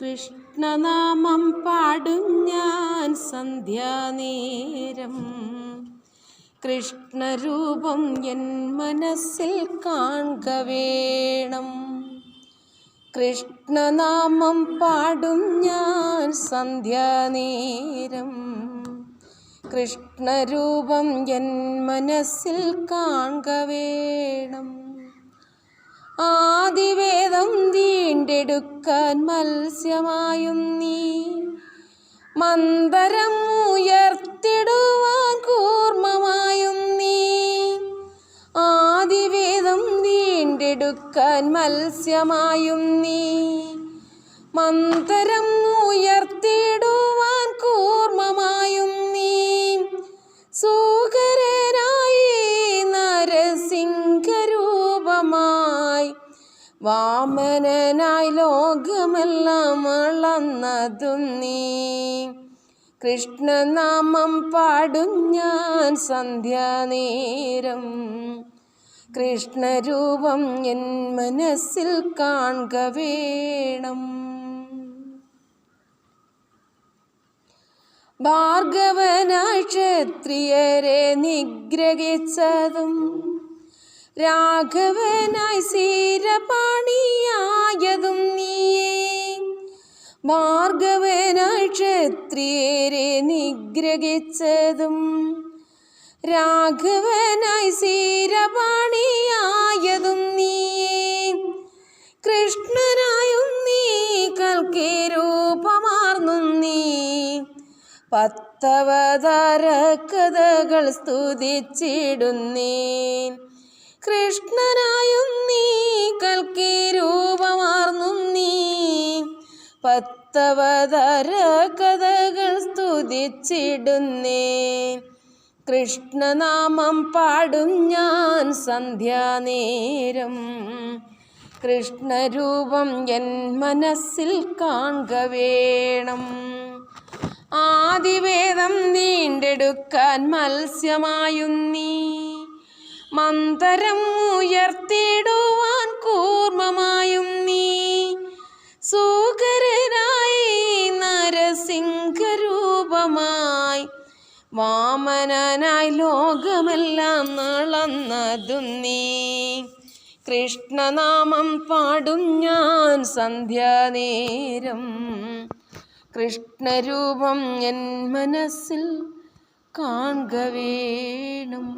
കൃഷ്ണനാമം പാടും ഞാൻ സന്ധ്യാനേരം. കൃഷ്ണരൂപം എൻ മനസ്സിൽ കാണുക വേണം കൃഷ്ണനാമം പാടും ഞാൻ സന്ധ്യാനേരം. കൃഷ്ണരൂപം എൻ മനസ്സിൽ കാണുക വേണം ആദിവേദം വീണ്ടെടുക്കാൻ മത്സ്യമായും നീ. മന്ദരം ഉയർത്തിടുവാൻ കൂർമ്മമായും നീ. ആദിവേദം വീണ്ടെടുക്കാൻ മത്സ്യമായും നീ. മന്ദരം ഉയർത്തിടുവാൻ കൂർമ്മമായും നീ. സുഖരനായി വാമനനായി ലോകമെല്ലാം അളന്നതും നീ. കൃഷ്ണനാമം പാടും ഞാൻ സന്ധ്യാനേരം. കൃഷ്ണരൂപം എൻ മനസ്സിൽ കാണുക വേണം. ഭാർഗവനായി ക്ഷത്രിയരെ നിഗ്രഹിച്ചതും രാഘവനായി സീരപാണിയായതും നീയേ. ഭാർഗവനായി ക്ഷത്രിയരെ നിഗ്രഹിച്ചതും രാഘവനായി സീരപാണിയായതും നീയേ. കൃഷ്ണനായും നീ കൽക്കേ രൂപമാർന്നും നീ. പത്തവതാര കഥകൾ സ്തുതിച്ചിടുന്നേൻ. കൃഷ്ണനായും നീ കൽക്കി രൂപമാർന്നും നീ. പത്തവതര കഥകൾ സ്തുതിച്ചിടുന്നേ. കൃഷ്ണനാമം പാടും ഞാൻ സന്ധ്യാനേരം. കൃഷ്ണരൂപം എൻ മനസ്സിൽ കാണുക വേണം. ആദിവേദം നീണ്ടെടുക്കാൻ മത്സ്യമായും നീ മന്ദരം ഉയർത്തിടുവാൻ കൂർമ്മമായും നീ. സൂകരനായി നരസിംഹരൂപമായി വാമനനായി ലോകമെല്ലാം നളന്നതും നീ. കൃഷ്ണനാമം പാടും ഞാൻ സന്ധ്യാനേരം. കൃഷ്ണരൂപം എൻ മനസ്സിൽ കാണുക വേണം